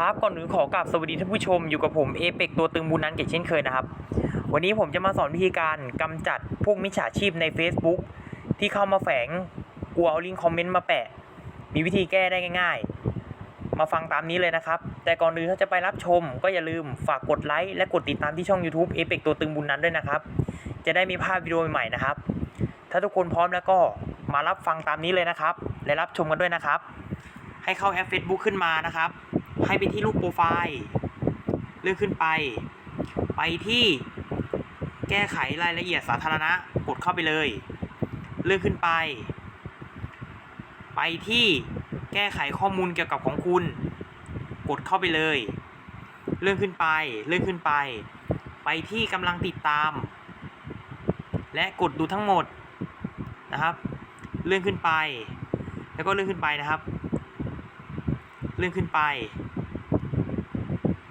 ครับก่อนอื่นขอกราบสวัสดีท่านผู้ชมอยู่กับผมเอเปกตัวตึงบุญนันเกตเช่นเคยนะครับ วันนี้ผมจะมาสอนวิธีการกำจัดพวกมิจฉาชีพใน Facebook ที่เข้ามาแฝงกลัวเอาลิงก์คอมเมนต์มาแปะ มีวิธีแก้ได้ง่าย ๆ มาฟังตามนี้เลยนะครับ แต่ก่อนอื่นถ้าจะไปรับชม ก็อย่าลืมฝากกดไลค์และกดติดตามที่ช่อง YouTube เอเปกตัวตึงบุญนั้นด้วยนะครับ จะได้มีภาพวิดีโอใหม่ๆนะครับ ถ้าทุกคนพร้อมแล้วก็มารับฟังตามนี้เลยนะครับ และรับชมกันด้วยนะครับ ให้เข้าแอป Facebook ขึ้นมานะครับ ให้ไปที่รูปโปรไฟล์เลื่อนขึ้นไป ไปที่แก้ไขรายละเอียดสาธารณะกดเข้าไปเลย เลื่อนขึ้นไป ไปที่แก้ไขข้อมูลเกี่ยวกับของคุณ กดเข้าไปเลย เลื่อนขึ้นไป เลื่อนขึ้นไป ไปที่กำลังติดตาม และกดดูทั้งหมดนะครับ เลื่อนขึ้นไป แล้วก็เลื่อนขึ้นไปนะครับ เลื่อนขึ้นไป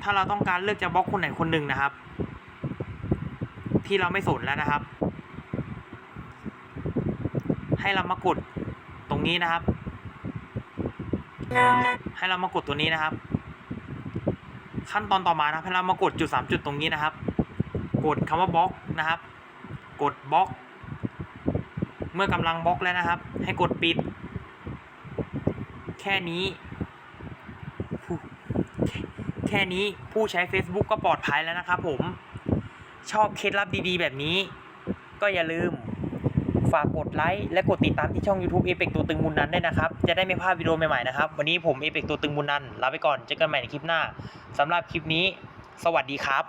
ถ้าเราต้องการเลือกจะบล็อกคนไหนคนหนึ่งนะครับ ที่เราไม่สนแล้วนะครับ ให้เรามากดตรงนี้นะครับ ให้เรามากดตัวนี้นะครับ ขั้นตอนต่อมานะครับให้เรามากดจุดสามจุดตรงนี้นะครับ กดคำว่าบล็อกนะครับ กดบล็อก เมื่อกำลังบล็อกแล้วนะครับ ให้กดปิด แค่นี้ แค่นี้ผู้ใช้ Facebook ก็ปลอดภัยแล้วนะครับผม ชอบเคล็ดลับดีๆ แบบนี้ ก็อย่าลืม ฝากกดไลค์และกดติดตามที่ช่อง YouTube เอเปกตัวตึงมุนนันได้นะครับ จะได้ไม่พลาดวิดีโอใหม่ๆนะครับ วันนี้ผมเอเปกตัวตึงมุนนันลาไปก่อนเจอกันใหม่ในคลิปหน้าสำหรับคลิปนี้ สวัสดีครับ